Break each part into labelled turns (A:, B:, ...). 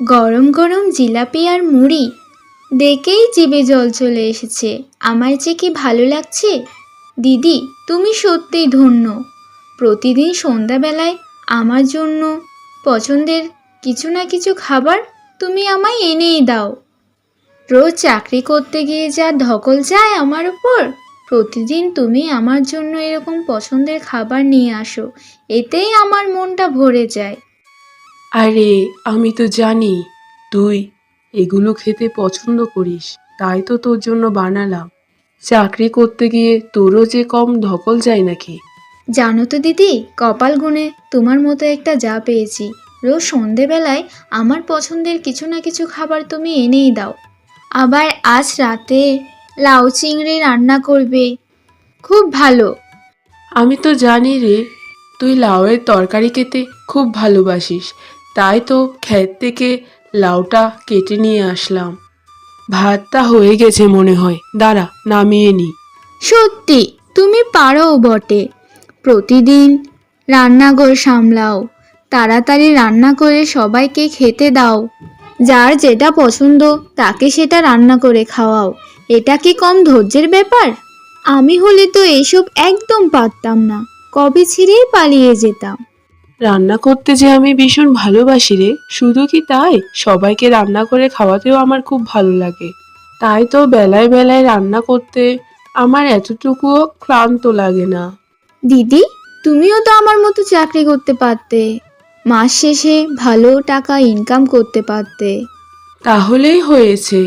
A: গরম গরম জিলাপি আর মুড়ি। দেখেই জিভে জল চলে এসেছে। আমার যে কি ভালো লাগছে? দিদি, তুমি সত্যিই ধন্য। প্রতিদিন সন্ধ্যাবেলায় আমার জন্য পছন্দের কিছু না কিছু খাবার তুমি আমায় এনেই দাও। রোজ চাকরি করতে গিয়ে যা ধকল যায় আমার উপর, প্রতিদিন তুমি আমার জন্য এরকম পছন্দের খাবার নিয়ে আসো। এতেই আমার মনটা ভরে যায়।
B: আরে আমি তো জানি। তুই এগুলো খেতে পছন্দ করিস তাই তো তোর জন্য বানালাম। চাকরি করতে গিয়ে তোরও যে কম ধকল যায় নাকি?
A: জানো তো দিদি কপাল গুনে তোমার মতো একটা যা পেয়েছি। রোজ সন্ধেবেলায় আমার পছন্দের কিছু না কিছু খাবার তুমি এনেই দাও। আবার আজ রাতে লাউ চিংড়ি রান্না করবে। খুব ভালো।
B: আমি তো জানি রে তুই লাউয়ের তরকারি খেতে খুব ভালোবাসিস। তাই তো ক্ষেত থেকে লাউটা কেটে নিয়ে আসলাম। ভাতটা হয়ে গেছে মনে হয়। দাঁড়া, নামিয়ে নি।
A: সত্যি, তুমি পারো বটে। প্রতিদিন রান্নাঘর সামলাও। তাড়াতাড়ি রান্না করে সবাইকে খেতে দাও। যার যেটা পছন্দ, তাকে সেটা রান্না করে খাওয়াও। এটা কি কম ধৈর্যের ব্যাপার? আমি হলে তো এসব একদম পারতাম না। কবে ছিঁড়েই পালিয়ে যেতাম।
B: রান্না করতে যে আমি ভীষণ ভালোবাসি রে শুধু কি তাই? সবাইকে রান্না করে খাওয়াতেও আমার খুব ভালো লাগে। তাই তো বেলায় বেলায় রান্না করতে আমার এতটুকুও ক্লান্ত লাগে না।
A: দিদি তুমিও তো আমার মতো চাকরি করতে পারতে। মাস শেষে ভালো টাকা ইনকাম করতে পারতে।
B: তাহলেই হয়েছে।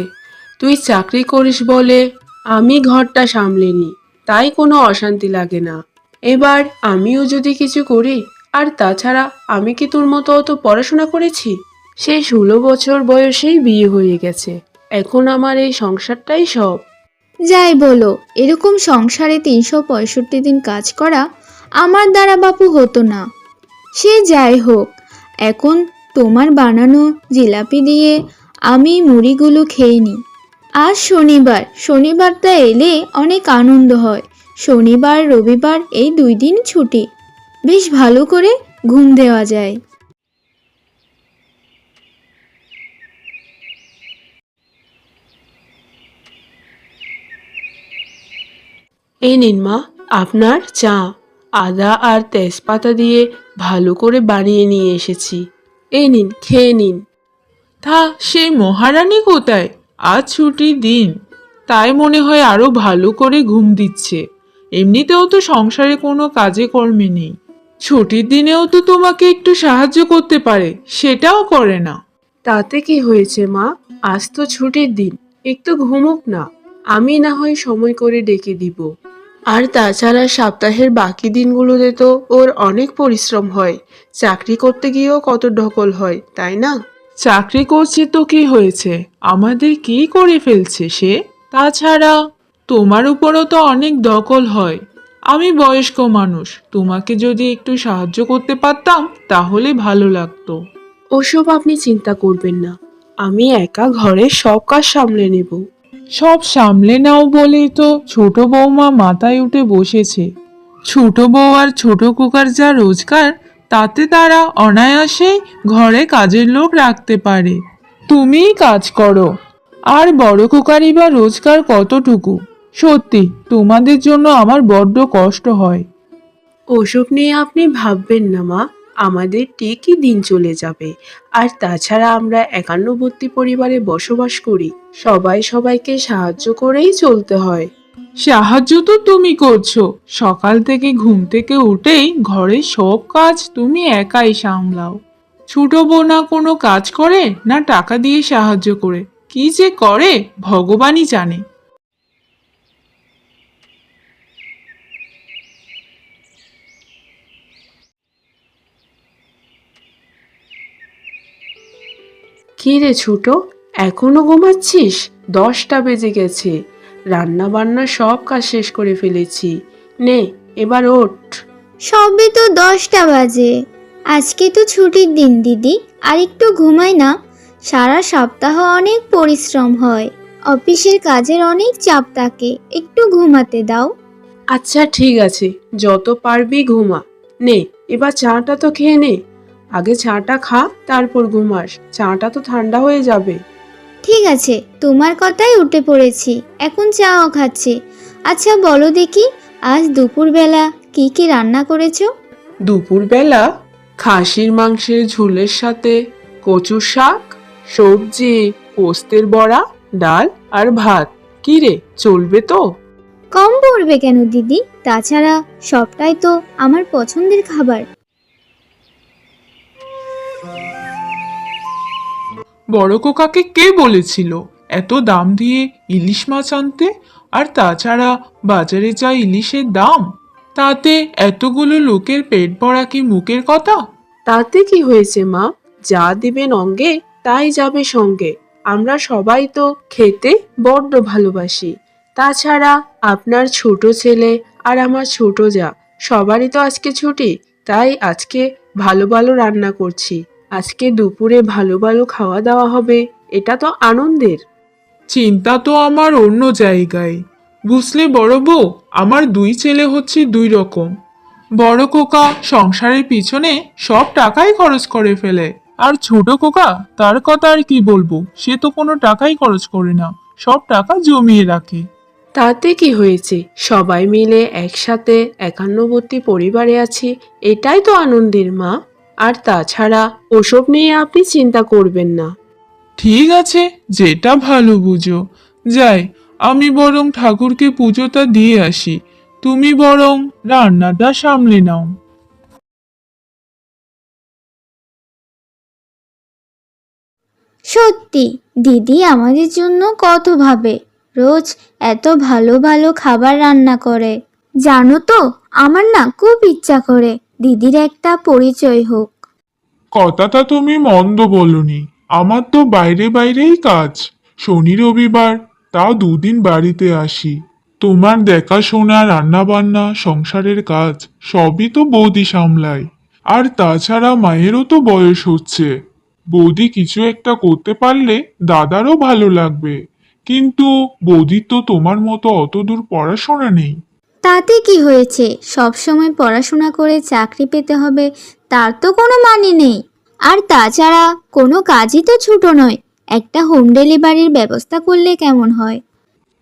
B: তুই চাকরি করিস বলে আমি ঘরটা সামলে নি তাই কোনো অশান্তি লাগে না। এবার আমিও যদি কিছু করি আর তাছাড়া আমি কি তোর মতো অত পড়াশোনা করেছি? সেই ষোলো বছর বয়সেই বিয়ে হয়ে গেছে। এখন আমার এই সংসারটাই সব।
A: যাই বলো, এরকম সংসারে তিনশো পঁয়ষট্টি দিন কাজ করা আমার দ্বারা বাপু হতো না। সে যাই হোক, এখন তোমার বানানো জিলাপি দিয়ে আমি মুড়িগুলো খেয়ে নিই। আজ শনিবার, শনিবারটা এলে অনেক আনন্দ হয়। শনিবার, রবিবার এই দুই দিন ছুটি। বেশ ভালো করে ঘুম দেওয়া যায়।
B: এই নিন মা, আপনার চা, আদা আর তেজপাতা দিয়ে ভালো করে বানিয়ে নিয়ে এসেছি। এই নিন, খেয়ে নিন।
C: তা সেই মহারানী কোথায়? আজ ছুটির দিন। তাই মনে হয় আরও ভালো করে ঘুম দিচ্ছে। এমনিতেও তো সংসারে কোনো কাজে কর্মে নেই। ছুটির দিনেও তো তোমাকে একটু সাহায্য করতে পারে সেটাও করে না।
B: তাতে কি হয়েছে মা? আজ তো ছুটির দিন একটু ঘুমুক না। আমি না হয় সময় করে ডেকে দিব। আর তাছাড়া সপ্তাহের বাকি দিনগুলোতে তো ওর অনেক পরিশ্রম হয়। চাকরি করতে গিয়েও কত ঢকল হয় তাই না?
C: চাকরি করছে তো কি হয়েছে? আমাদের কি করে ফেলছে সে? তাছাড়া তোমার উপরও তো অনেক দখল হয়। আমি বয়স্ক মানুষ তোমাকে যদি একটু সাহায্য করতে পারতাম তাহলে ভালো লাগতো।
B: ওসব আপনি চিন্তা করবেন না আমি একা ঘরে সব কাজ সামলে নেব।
C: সব সামলে নাও বলেই তো ছোট বৌমা মাথায় উঠে বসেছে। ছোট বউ আর ছোট কুকার যা রোজগার তাতে তারা অনায়াসেই ঘরে কাজের লোক রাখতে পারে। তুমিই কাজ করো। আর বড় কুকারই বা রোজগার কতটুকু? সত্যি তোমাদের জন্য আমার বড্ড কষ্ট হয়।
B: ওসব নিয়ে আপনি ভাববেন না মা। আমাদের ঠিকই দিন চলে যাবে। আর তাছাড়া আমরা একান্নবর্তী পরিবারে বসবাস করি। সবাই সবাইকে সাহায্য করেই চলতে হয়।
C: সাহায্য তো তুমি করছ। সকাল থেকে ঘুম থেকে উঠেই ঘরের সব কাজ তুমি একাই সামলাও। ছোট বউ না কোনো কাজ করে না টাকা দিয়ে সাহায্য করে। কি যে করে ভগবানই জানে।
B: কি রে ছোট এখনও ঘুমাচ্ছিস? দশটা বেজে গেছে। রান্না বান্না সব কাজ শেষ করে ফেলেছি। নে এবার ওঠ।
A: সবে তো দশটা বাজে। আজকে তো ছুটির দিন দিদি। আর একটু ঘুমাই না। সারা সপ্তাহ অনেক পরিশ্রম হয়। অফিসের কাজের অনেক চাপ থাকে। একটু ঘুমাতে দাও।
B: আচ্ছা ঠিক আছে। যত পারবি ঘুমা। নে এবার চাটা তো খেয়ে নে। আগে চাটা খা তারপর ঘুমাস। চাটা তো ঠান্ডা হয়ে যাবে।
A: ঠিক আছে তোমার কথাই উঠে পড়েছি। এখন চাও খাচ্ছি। আচ্ছা বলো দেখি আজ দুপুরবেলা কি কি রান্না করেছ?
B: দুপুরবেলা খাসির মাংসের ঝোলের সাথে কচু শাক সবজি পোস্তের বড়া ডাল আর ভাত। কি রে চলবে তো?
A: কম পড়বে কেন দিদি? তাছাড়া সবটাই তো আমার পছন্দের খাবার।
C: বড় কোকাকে কে বলেছিল? এত দাম দিয়ে ইলিশ মাছ আনতে? আর তাছাড়া বাজারে যা ইলিশের দাম, তাতে এতগুলো লোকের পেট ভরা কি মুখের কথা?
B: তাতে কি হয়েছে, মা? যা দিবেন অঙ্গে, তাই যাবে সঙ্গে। আমরা সবাই তো খেতে বড্ড ভালোবাসি। তাছাড়া আপনার ছোট ছেলে আর আমার ছোট যা, সবারই তো আজকে ছুটি, তাই আজকে ভালো ভালো রান্না করছি। আজকে দুপুরে ভালো ভালো খাওয়া দাওয়া হবে এটা তো আনন্দের।
C: চিন্তা তো আমার অন্য জায়গায়। বুঝলে বড় বউ আমার দুই ছেলে হচ্ছে দুই রকম। বড় কোকা সংসারের পিছনে সব টাকাই খরচ করে ফেলে আর ছোট কোকা তার কথা আর কি বলব সে তো কোনো টাকাই খরচ করে না সব টাকা জমিয়ে রাখে।
B: তাতে কি হয়েছে? সবাই মিলে একসাথে একান্নবর্তী পরিবারে আছি এটাই তো আনন্দের মা। আর তাছাড়া ওসব নিয়ে আপনি চিন্তা করবেন না।
C: ঠিক আছে যেটা ভালো বুঝো। যাই আমি বরং ঠাকুরকে পুজোটা দিয়ে আসি। তুমি বরং রান্নাটা সামলে নাও।
A: সত্যি দিদি আমাদের জন্য কত ভাবে। রোজ এত ভালো ভালো খাবার রান্না করে। জানো তো আমার না খুব ইচ্ছা করে। দিদির একটা পরিচয় হোক।
C: কথাটা তুমি মন্দ বলনি। আমার তো বাইরে বাইরেই কাজ। শনি রবিবার, তাও দুদিন বাড়িতে আসি। তোমার দেখাশোনা, রান্নাবান্না, সংসারের কাজ, সবই তো বৌদি সামলায়। আর তাছাড়া মায়েরও তো বয়স হচ্ছে। বৌদি কিছু একটা করতে পারলে দাদারও ভালো লাগবে। কিন্তু বৌদির তো তোমার মতো অত দূর পড়াশোনা নেই।
A: তাতে কি হয়েছে? সব সময় পড়াশোনা করে চাকরি পেতে হবে, তার তো কোনো মানে নেই। আর তাছাড়া কোনো কাজই তো ছোট নয়, একটা হোম ডেলিভারির ব্যবস্থা করলে কেমন হয়?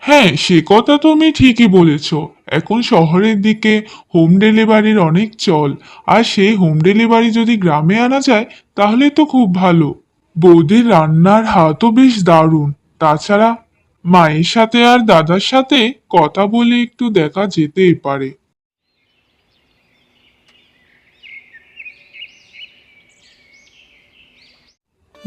C: হ্যাঁ সে কথা তুমি ঠিকই বলেছ। এখন শহরের দিকে হোম ডেলিভারির অনেক চল, আর সেই হোম ডেলিভারি যদি গ্রামে আনা যায়, তাহলে তো খুব ভালো। বৌদির রান্নার হাতও বেশ দারুণ। তাছাড়া মায়ের সাথে আর দাদার সাথে কথা বলে একটু দেখা যেতেই পারে।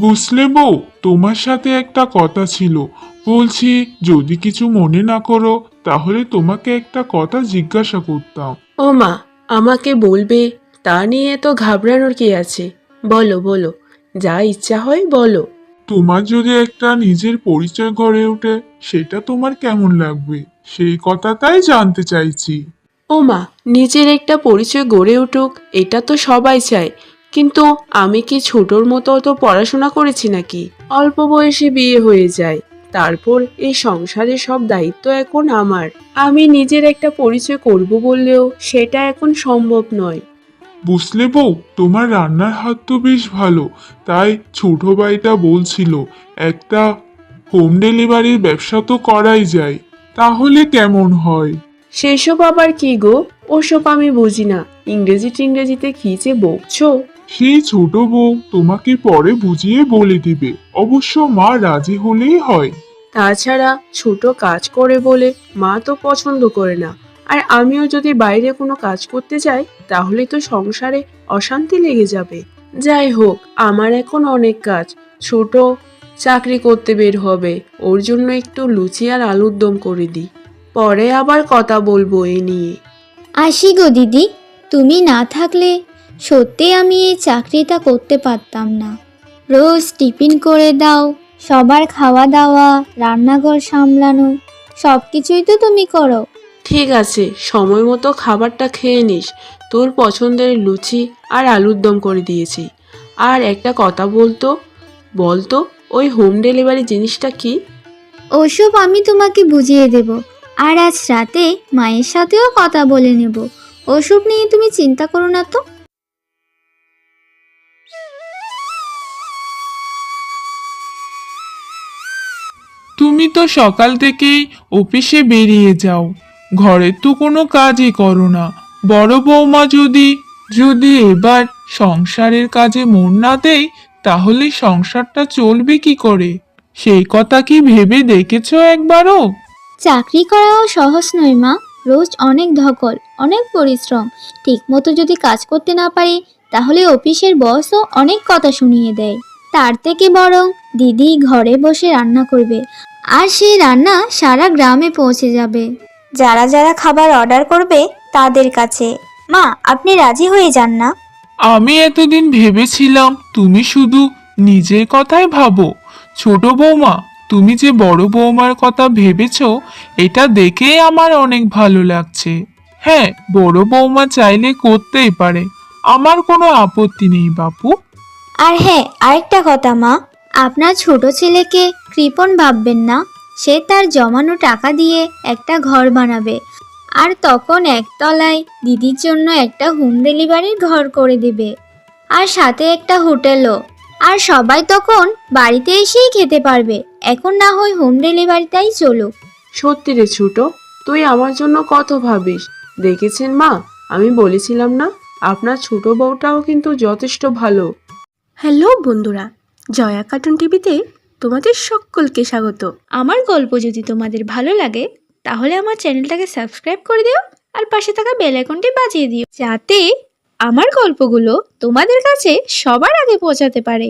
C: বুঝলে বউ, তোমার সাথে একটা কথা ছিল। বলছি, যদি কিছু মনে না করো, তাহলে তোমাকে একটা কথা জিজ্ঞাসা করতাম।
B: ও মা, আমাকে বলবে, তা নিয়ে তো ঘাবড়ানোর কি আছে? বলো বলো, যা ইচ্ছা হয় বলো।
C: তোমার যদি একটা নিজের পরিচয় গড়ে ওঠে, সেটা তোমার কেমন লাগবে? সেই কথাটাই জানতে চাইছি।
B: ও মা, নিজের একটা পরিচয় গড়ে উঠুক, এটা তো সবাই চায়। কিন্তু আমি কি ছোটর মতো অত পড়াশোনা করেছি নাকি? অল্প বয়সে বিয়ে হয়ে যায়। তারপর এই সংসারের সব দায়িত্ব এখন আমার। আমি নিজের একটা পরিচয় করব বললেও সেটা এখন সম্ভব নয়।
C: বুঝলে বউ তোমার রান্নার হাত তো বেশ ভালো তাই ছোট ভাইটা বলছিল একটা হোম ডেলিভারির ব্যবসা তো করাই যায় তাহলে কেমন হয়?
B: সেসব আবার কি গো? ওসব আমি বুঝি না ইংরেজি টিংরেজিতে কি যে বকছো?
C: সেই ছোট বউ তোমাকে পরে বুঝিয়ে বলে দিবে অবশ্য মা রাজি হলেই হয়।
B: তাছাড়া ছোট কাজ করে বলে মা তো পছন্দ করে না আর আমিও যদি বাইরে কোনো কাজ করতে যাই, তাহলে তো সংসারে অশান্তি লেগে যাবে। যাই হোক, আমার এখন অনেক কাজ। ছোট চাকরি করতে বের হবে, ওর জন্য একটু লুচি আর আলুর দম করে দিই। পরে আবার কথা বলব এ নিয়ে।
A: আসি গো দিদি, তুমি না থাকলে সত্যি আমি এই চাকরিটা করতে পারতাম না। রোজ টিফিন করে দাও, সবার খাওয়া দাওয়া, রান্নাঘর সামলানো সব কিছুই তো তুমি করো।
B: ঠিক আছে সময় মতো খাবারটা খেয়ে নিস। তোর পছন্দের লুচি আর আলুর দম করে দিয়েছি। আর একটা কথা বলতো? বলতো ওই হোম ডেলিভারি জিনিসটা কি?
A: ওসব আমি তোমাকে বুঝিয়ে দেব। আর আজ রাতে মায়ের সাথেও কথা বলে নেব। ওসব নিয়ে তুমি চিন্তা করো না তো।
C: তুমি তো সকাল থেকেই অফিসে বেরিয়ে যাও। ঘরের তো কোনো কাজই করো না। বড় বৌমা যদি যদি এবার সংসারের কাজে মন না দেয়, তাহলে সংসারটা চলবে কি করে? সেই কথা কি ভেবে দেখেছ একবারও?
A: চাকরি করাও সহজ নয় মা। রোজ অনেক ধকল, অনেক পরিশ্রম। ঠিকমতো যদি কাজ করতে না পারি, তাহলে অফিসের বসও অনেক কথা শুনিয়ে দেয়। তার থেকে বরং দিদি ঘরে বসে রান্না করবে। আর সেই রান্না সারা গ্রামে পৌঁছে যাবে। যারা যারা খাবার অর্ডার করবে তাদের কাছে। মা আপনি রাজি হয়ে যান না?
C: আমি এতদিন ভেবেছিলাম তুমি শুধু নিজের কথাই ভাবো। ছোট বৌমা তুমি যে বড় বৌমার কথা ভেবেছো এটা দেখেই আমার অনেক ভালো লাগছে। হ্যাঁ বড় বৌমা চাইলে করতেই পারে। আমার কোনো আপত্তি নেই বাপু।
A: আর হ্যাঁ আরেকটা কথা মা আপনার ছোট ছেলেকে কৃপণ ভাববেন না। সে তার জমানো টাকা দিয়ে একটা ঘর বানাবে। আর তখন একতলায় দিদির জন্য একটা হোম ডেলিভারির ঘর করে দেবে। আর সাথে একটা হোটেলও আর সবাই তখন বাড়িতে এসেই খেতে পারবে। এখন না হয় হোম ডেলিভারিটাই চলুক।
B: সত্যি রে ছোট তুই আমার জন্য কত ভাবিস? দেখেছেন মা? আমি বলেছিলাম না আপনার ছোট বউটাও কিন্তু যথেষ্ট ভালো।
D: হ্যালো বন্ধুরা জয়া কার্টুন টিভিতে তোমাদের সকলকে স্বাগত।
A: আমার গল্প যদি তোমাদের ভালো লাগে, তাহলে আমার চ্যানেলটাকে সাবস্ক্রাইব করে দিও আর পাশে থাকা বেল আইকনটি বাজিয়ে দিও, যাতে আমার গল্পগুলো তোমাদের কাছে সবার আগে পৌঁছাতে পারে।